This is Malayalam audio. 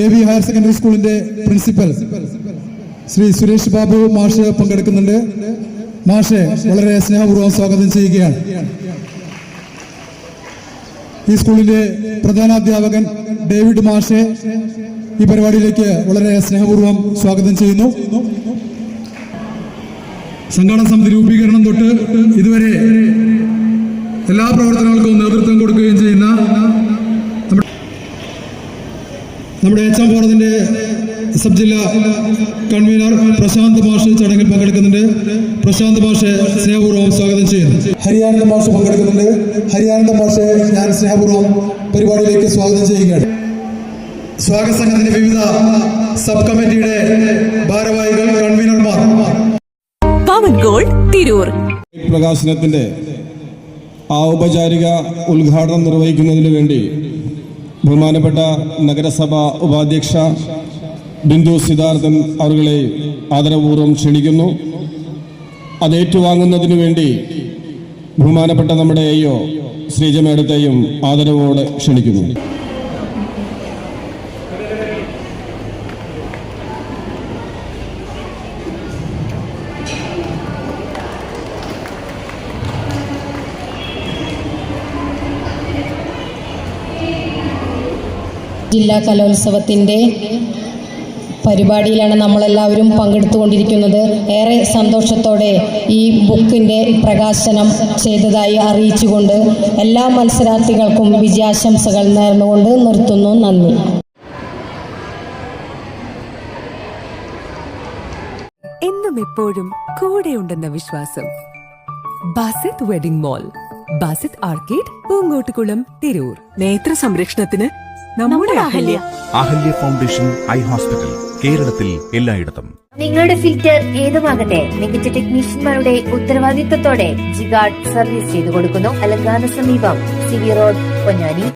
എ വി ഹയർ സെക്കൻഡറി സ്കൂളിന്റെ പ്രിൻസിപ്പൽ ശ്രീ സുരേഷ് ബാബു മാഷ് പങ്കെടുക്കുന്നുണ്ട്. മാഷെ വളരെ സ്നേഹപൂർവം സ്വാഗതം ചെയ്യുകയാണ്. ഈ സ്കൂളിന്റെ പ്രധാനാധ്യാപകൻ ഡേവിഡ് മാഷെ ഈ പരിപാടിയിലേക്ക് വളരെ സ്നേഹപൂർവം സ്വാഗതം ചെയ്യുന്നു. സംഘാടന സമിതി രൂപീകരണം തൊട്ട് ഇതുവരെ എല്ലാ പ്രവർത്തനങ്ങൾക്കും നേതൃത്വം കൊടുക്കുകയും ചെയ്യുന്ന നമ്മുടെ- നമ്മുടെ എച്ച് എം ഫോറത്തിന്റെ സബ് ജില്ലാ കൺവീനർ പ്രശാന്ത് മാഷ് ചടങ്ങിൽ പങ്കെടുക്കുന്നുണ്ട്. പ്രശാന്ത് ഭാഷ സ്നേഹപൂർവം സ്വാഗതം ചെയ്യുന്നു. ഹരിയാനന്ദ മാഷ് പങ്കെടുക്കുന്നുണ്ട്. ഹരിയാനന്ദ ഭാഷ ഞാൻ സ്നേഹപൂർവം പരിപാടിയിലേക്ക് സ്വാഗതം ചെയ്യുകയാണ്. സ്വാഗത സംഘത്തിന്റെ വിവിധ സബ് കമ്മിറ്റിയുടെ ഭാരവാഹികൾ കൺവീനർമാർ. പവൻ ഗോൾ തിരൂർ. പ്രകാശനത്തിന്റെ ഔപചാരിക ഉദ്ഘാടനം നിർവഹിക്കുന്നതിന് വേണ്ടി ബഹുമാനപ്പെട്ട നഗരസഭ ഉപാധ്യക്ഷ ബിന്ദു സിദ്ധാർത്ഥൻ അവരുകളെ ആദരപൂർവം ക്ഷണിക്കുന്നു. അത് ഏറ്റുവാങ്ങുന്നതിന് വേണ്ടി ബഹുമാനപ്പെട്ട നമ്മുടെ അയ്യോ ശ്രീജമേടത്തെയും ആദരവോടെ ക്ഷണിക്കുന്നു. ജില്ലാ കലോത്സവത്തിന്റെ പരിപാടിയിലാണ് നമ്മളെല്ലാവരും പങ്കെടുത്തുകൊണ്ടിരിക്കുന്നത്. ഏറെ സന്തോഷത്തോടെ ഈ ബുക്കിന്റെ പ്രകാശനം ചെയ്തതായി അറിയിച്ചുകൊണ്ട് എല്ലാ മത്സരാർത്ഥികൾക്കും വിജയാശംസകൾ നേർന്നുകൊണ്ട് നിർത്തുന്നു. നന്ദി. എന്നും എപ്പോഴും കൂടെയുണ്ടെന്ന വിശ്വാസം. Basith wedding mall Basith arcade Poongottukulam Tirur. നേത്ര സംരക്ഷണത്തിന് നമ്മുടെ Ahalya. Ahalya. Foundation eye hospital കേരളത്തിൽ എല്ലായിടത്തും. നിങ്ങളുടെ ഫിൽറ്റർ ഏതുമാകട്ടെ മികച്ച ടെക്നീഷ്യന്മാരുടെ ഉത്തരവാദിത്തത്തോടെ ജിഗാർഡ് സർവീസ് ചെയ്തു കൊടുക്കുന്നു അലങ്കാന സമീപം സിവി റോഡ് പൊന്നാനി.